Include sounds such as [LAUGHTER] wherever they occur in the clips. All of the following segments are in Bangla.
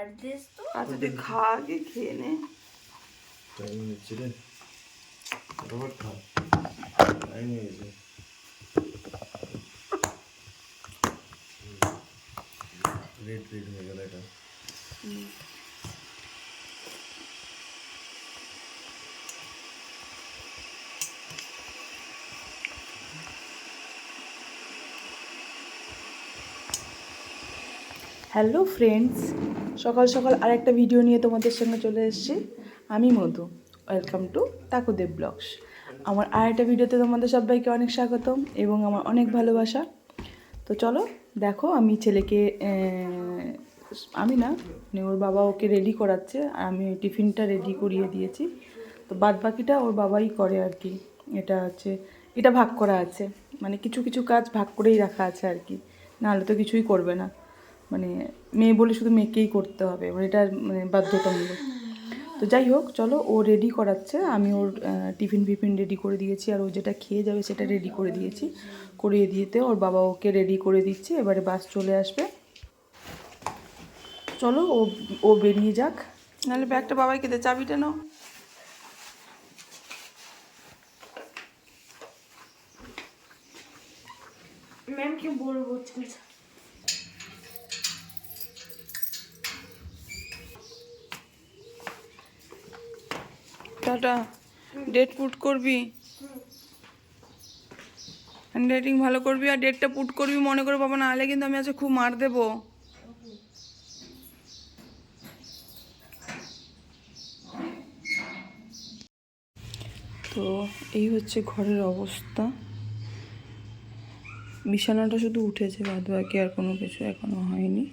কাট দিস তো আচ্ছা তুই খা আগে খেয়ে নে টাইম হয়েছে রে রবার খা টাইম হয়েছে রেড রেড হয়ে গেল এটা হ্যালো সকাল সকাল আরেকটা ভিডিও নিয়ে তোমাদের সঙ্গে চলে এসেছি। আমি Madhu. Welcome to Takudeb blogs আমার আরেকটা ভিডিওতে তোমাদের সবাইকে অনেক স্বাগতম এবং আমার অনেক ভালোবাসা। তো চলো, দেখো, আমি ছেলেকে আমি না মানে ওর বাবা ওকে রেডি করাচ্ছে। আর আমি টিফিনটা রেডি করিয়ে দিয়েছি। তো বাদ বাকিটা ওর বাবাই করে আর কি। এটা হচ্ছে, এটা ভাগ করা আছে। মানে কিছু কিছু কাজ ভাগ করেই রাখা আছে আর কি। নাহলে তো কিছুই করবে না। মানে মেয়ে বলে শুধু মেয়েকেই করতে হবে মানে এটা মানে বাধ্যতামূলক। তো যাই হোক চলো ও রেডি করাচ্ছে আমি ওর টিফিন ফিফিন রেডি করে দিয়েছি আর ও যেটা খেয়ে যাবে সেটা রেডি করে দিয়েছি। করিয়ে দিয়েতে ওর বাবা ওকে রেডি করে দিচ্ছে এবারে বাস চলে আসবে। চলো ও ও বেরিয়ে যাক। নাহলে ব্যাগটা বাবাইকে দে চাবিটা নাও। ম্যামকে বলব? টাটা ডেট পুট করবি? হ্যান্ডরাইটিং ভালো করবি আর ডেটটা পুট করবি মনে করে বাবা না হলে কিন্তু আমি আজকে খুব মার দেবো। তো এই হচ্ছে ঘরের অবস্থা। বিছানাটা শুধু উঠেছে বাদ বাকি আর কোনো কিছু এখনও হয়নি।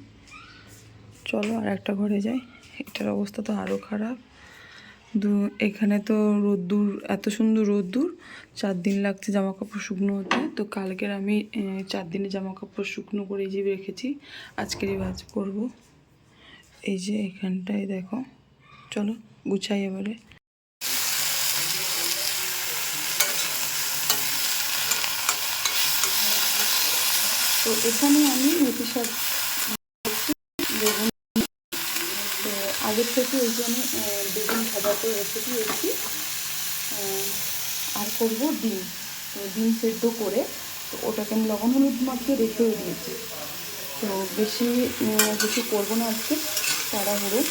চলো আর একটা ঘরে যাই। এটার অবস্থা তো আরও খারাপ। দু, এখানে তো রোদ্দুর, এত সুন্দর রোদ্দুর। চার দিন লাগছে জামা কাপড় শুকনো হতে। তো কালকের আমি চার দিনে জামা কাপড় শুকনো করে যে রেখেছি। আজকেরই ভাজ করব। এই যে এখানটায় দেখো। চলো, গুছাই এবারে। তো এখানে আমি মেথি শাক বেগুন আগের থেকে এই যে আমি বেগুন বেগুন করে রেখে দিয়েছি। আর করব ডিম। ডিম সেদ্ধ করে তো ওটাকে আমি লবণ হলুদ মাখিয়ে রেখেও দিয়েছি। তো বেশি বেশি করব না আজকে, তাড়াহুড়ো।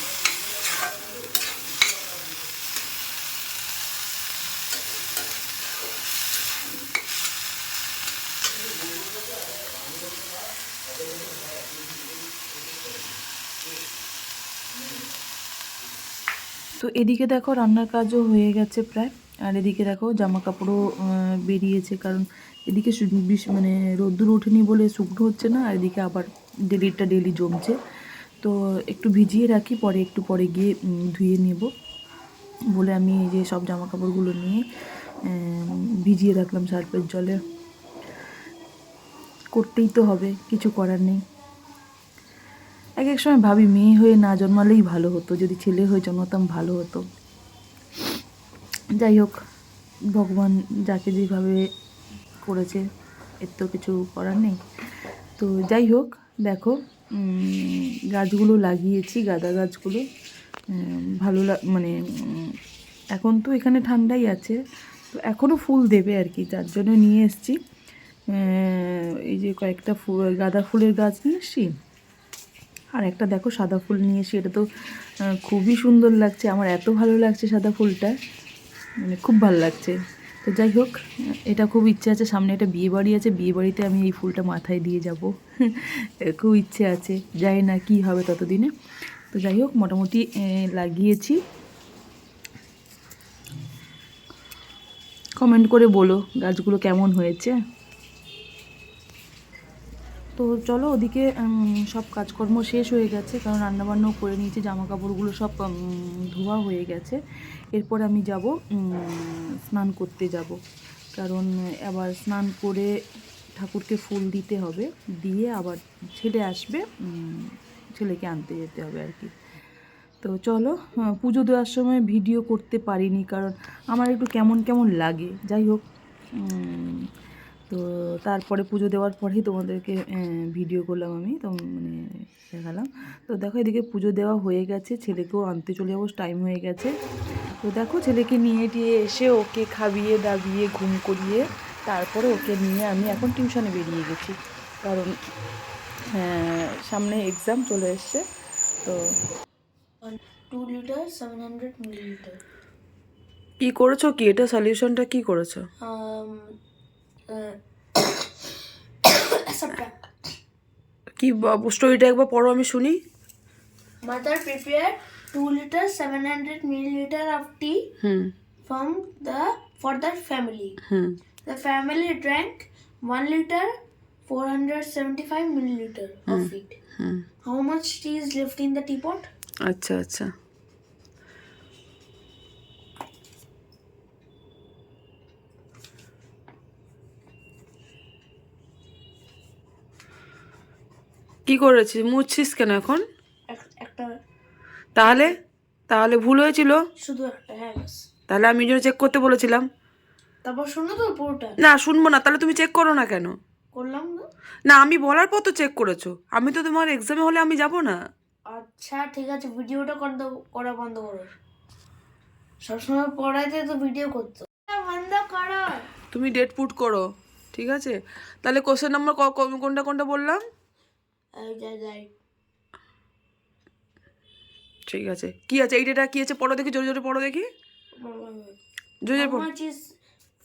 তো এদিকে দেখো রান্নার কাজও হয়ে গেছে প্রায়। আর এদিকে দেখো জামা কাপড়ও বেরিয়েছে কারণ এদিকে মানে রোদ্দুর ওঠেনি বলে শুকনো হচ্ছে না, আর এদিকে আবার ডেলিটা ডেলি জমছে। তো একটু ভিজিয়ে রাখি, পরে একটু পরে গিয়ে ধুয়ে নেব বলে আমি এই যে সব জামা কাপড়গুলো নিয়ে ভিজিয়ে রাখলাম সার্ফের জলে। করতেই তো হবে, কিছু করার নেই। এক এক সময় ভাবি, মেয়ে হয়ে না জন্মালেই ভালো হতো, যদি ছেলে হয়ে জন্মাতাম ভালো হতো। যাই হোক, ভগবান যাকে যেভাবে করেছে, এর তো কিছু করার নেই। তো যাই হোক, দেখো গাছগুলো লাগিয়েছি, গাঁদা গাছগুলো ভালো মানে এখন তো এখানে ঠান্ডাই আছে, তো এখনও ফুল দেবে আর কি, তার জন্য নিয়ে এসেছি। এই যে কয়েকটা ফুল, গাঁদা ফুলের গাছ নিয়ে এসেছি। আর একটা দেখো সাদা ফুল নিয়ে এসে, এটা তো খুবই সুন্দর লাগছে। আমার এত ভালো লাগছে সাদা ফুলটা। মানে খুব ভালো লাগছে। তো যাই হোক, এটা খুব ইচ্ছে আছে। সামনে একটা বিয়ে বাড়ি আছে। বিয়ে বাড়িতে আমি এই ফুলটা মাথায় দিয়ে যাব। [LAUGHS] খুব ইচ্ছে আছে। যাই না কি হবে ততদিনে। তো যাই হোক, মোটামুটি লাগিয়েছি। কমেন্ট করে বলো গাছগুলো কেমন হয়েছে। তো চলো ওদিকে সব কাজকর্ম শেষ হয়ে গেছে, কারণ রান্নাবান্নাও করে নিয়েছি জামা কাপড়গুলো সব ধোয়া হয়ে গেছে। এরপর আমি যাব স্নান করতে যাব। কারণ আবার স্নান করে ঠাকুরকে ফুল দিতে হবে, দিয়ে আবার ছেলে আসবে ছেলেকে আনতে যেতে হবে আর কি। তো চলো পুজো দেওয়ার সময় ভিডিও করতে পারিনি, কারণ আমার একটু কেমন কেমন লাগে। যাই হোক তো তারপরে পুজো দেওয়ার পরেই তোমাদেরকে ভিডিও করলাম আমি তো মানে দেখালাম তো দেখো এদিকে পুজো দেওয়া হয়ে গেছে ছেলেকেও আনতে চলে যাব টাইম হয়ে গেছে তো দেখো ছেলেকে নিয়ে টিয়ে এসে ওকে খাবিয়ে দাবিয়ে ঘুম করিয়ে তারপরে ওকে নিয়ে আমি এখন টিউশনে বেরিয়ে গেছি কারণ হ্যাঁ, সামনে এক্সাম চলে এসছে তো Two liter, seven hundred milliliter. কি করেছ কি এটা সলিউশনটা কি করেছ. কি স্টোরিটা একবার পড়ো আমি শুনি। Mother prepare two litre seven hundred millilitre of tea from the for the family the family drank one litre four hundred seventy five millilitre of it how much tea is left in the teapot আচ্ছা আচ্ছা। কি করেছিস? মুছছিস কেন এখন? এক- একটা তাহলে? তাহলে ভুল হয়েছিল? শুধু একটা হ্যাঁ তাহলে আমি জন্য চেক করতে বলেছিলাম। তারপর শোনো তো পুরোটা? না শুনব না তাহলে তুমি চেক করো না কেন? করলাম না না আমি বলার পর তো চেক করেছ। আমি তো তোমার এক্সামে হলে আমি যাব না। আচ্ছা ঠিক আছে ভিডিওটা করা বন্ধ করো। সবসময় পড়াইতে তো ভিডিও করতো। বন্ধ করো। তুমি ডেট পুট করো ঠিক আছে? তাহলে কোশ্চেন নাম্বার কোনটা কোনটা বললাম? ঠিক আছে। কি আছে? এইটা কি আছে? পড়ো দেখি জোরে জোরে পড়ো দেখি। জোরে জোরে পড়ো। much is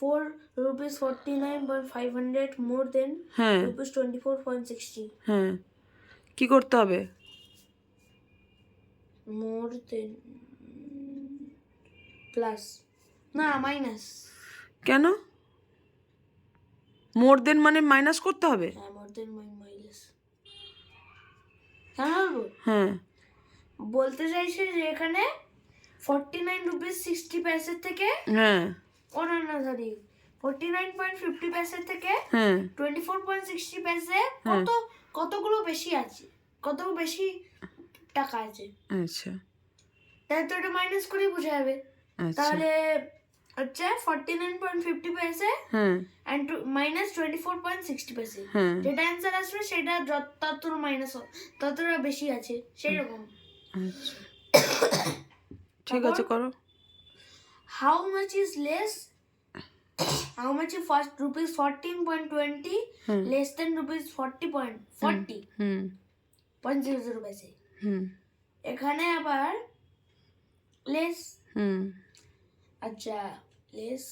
4 rupees 49.500 more than হ্যাঁ। rupees 24.60 হ্যাঁ। কি করতে হবে? More than plus না মাইনাস কেন? মোর দেন মানে মাইনাস করতে হবে? হ্যাঁ more than মাইনাস হ্যাঁ। বলতে চাইছে যে এখানে ফর্টি নাইন রুপিস সিক্সটি পয়সের থেকে হ্যাঁ। না sorry forty nine point fifty পয়সের থেকে হ্যাঁ। Twenty four point sixty paise কত কতগুলো বেশি আছে? কত বেশি টাকা আছে? আচ্ছা। তাই তো এটা মাইনাস করেই বোঝা যাবে। আচ্ছা। তাহলে হচ্ছে forty nine point fifty paise হ্যাঁ and minus twenty four point sixty paise হ্যাঁ যেটা অ্যান্সার আসবে সেটা ততটা মাইনাস ততটা বেশি আছে সেই রকম ঠিক আছে করো how much is less? How much is first rupees 14.20 Hmm. less than rupees 40 point 40 hmm point zero zero হুম এখানে আবার লেস হুম আচ্ছা লেস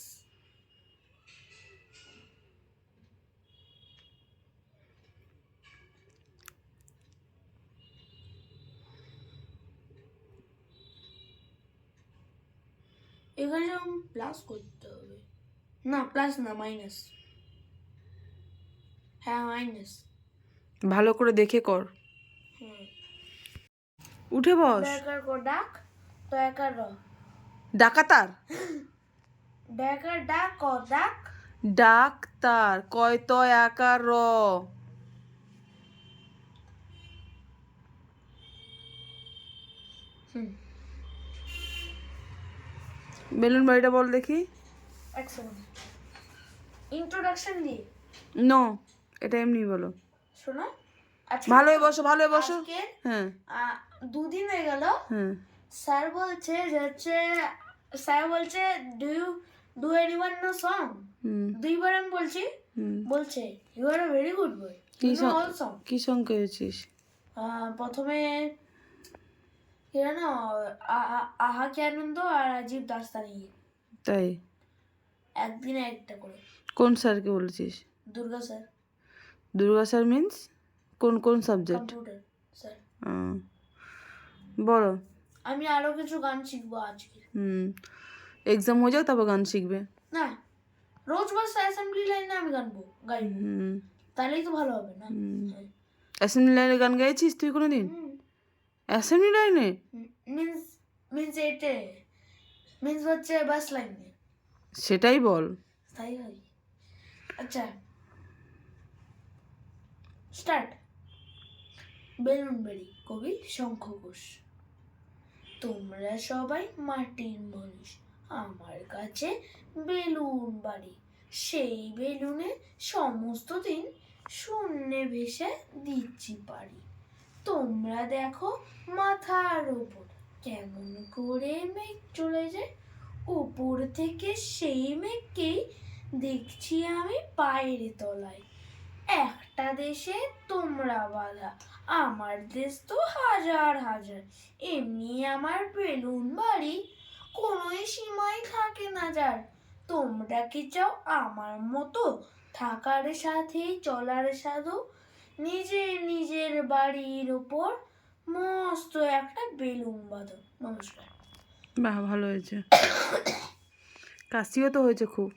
এখানে যেমন প্লাস করতে হবে। না প্লাস না মাইনাস হ্যাঁ মাইনাস ভালো করে দেখে কর। হুম। উঠে বস। ডাকাতার? [LAUGHS] ডাক্তার কয় তো একার র বেলুন বাড়িটা বল দেখি। ইন্ট্রোডাকশন দিয়ে নো এটা এমনি বলো। শোনো। আজকে ভালো হয়ে বসো। ভালো হয়ে। বসো হ্যাঁ দুদিন হয়ে গেল। হ্যাঁ। স্যার বলছে যে হচ্ছে স্যার বলছে do you do any one know song দুইবার আমি বলছি বলছে you are a very good boy কি সং কি করেছিস? প্রথমে কি জানো আহা কি আনন্দ আর রাজীব দাস্তানি তাই? একদিনে একটা করে। কোন স্যারকে বলেছিস? Durga sir. Durga sir means কোন কোন সাবজেক্ট কম্পিউটার স্যার বলো। আমি আরও কিছু গান শিখব আজকে। হুম। এক্সাম হয়ে যাও তারপর গান শিখবে। না রোজ বাস অ্যাসেম্বলি লাইনে আমি গানবো গাইবো। তাহলেই তো ভালো হবে না। অ্যাসেম্বলি লাইনে গান গাইছিস তুই কোনো দিন অ্যাসেম্বলি লাইনে মিন্স মিন্স এতে মিন্স হচ্ছে বাস লাইনে সেটাই বল। তাই হয় আচ্ছা। স্টার্ট বেলুন বাড়ি কবি শঙ্খ ঘোষ। তোমরা সবাই মাটির মানুষ আমার কাছে বেলুন বাড়ি। সেই বেলুনে সমস্ত দিন শূন্যে ভেসে দিচ্ছি পারি তোমরা দেখো মাথার ওপর কেমন করে মেঘ চলে যায় উপর থেকে সেই মেঘকেই দেখছি আমি পায়ের তলায়। একটা দেশে তোমরা বাধা, আমার দেশ তো হাজার হাজার। এমনি আমার বেলুন বাড়ি সীমাই থাকে না, যার। তোমরা কি চাও আমার মতো থাকার সাথে চলার সাধু? নিজের নিজের বাড়ির উপর মস্ত একটা বেলুন বাঁধো। নমস্কার। বাহ, ভালো হয়েছে। কাশিও তো হয়েছে খুব।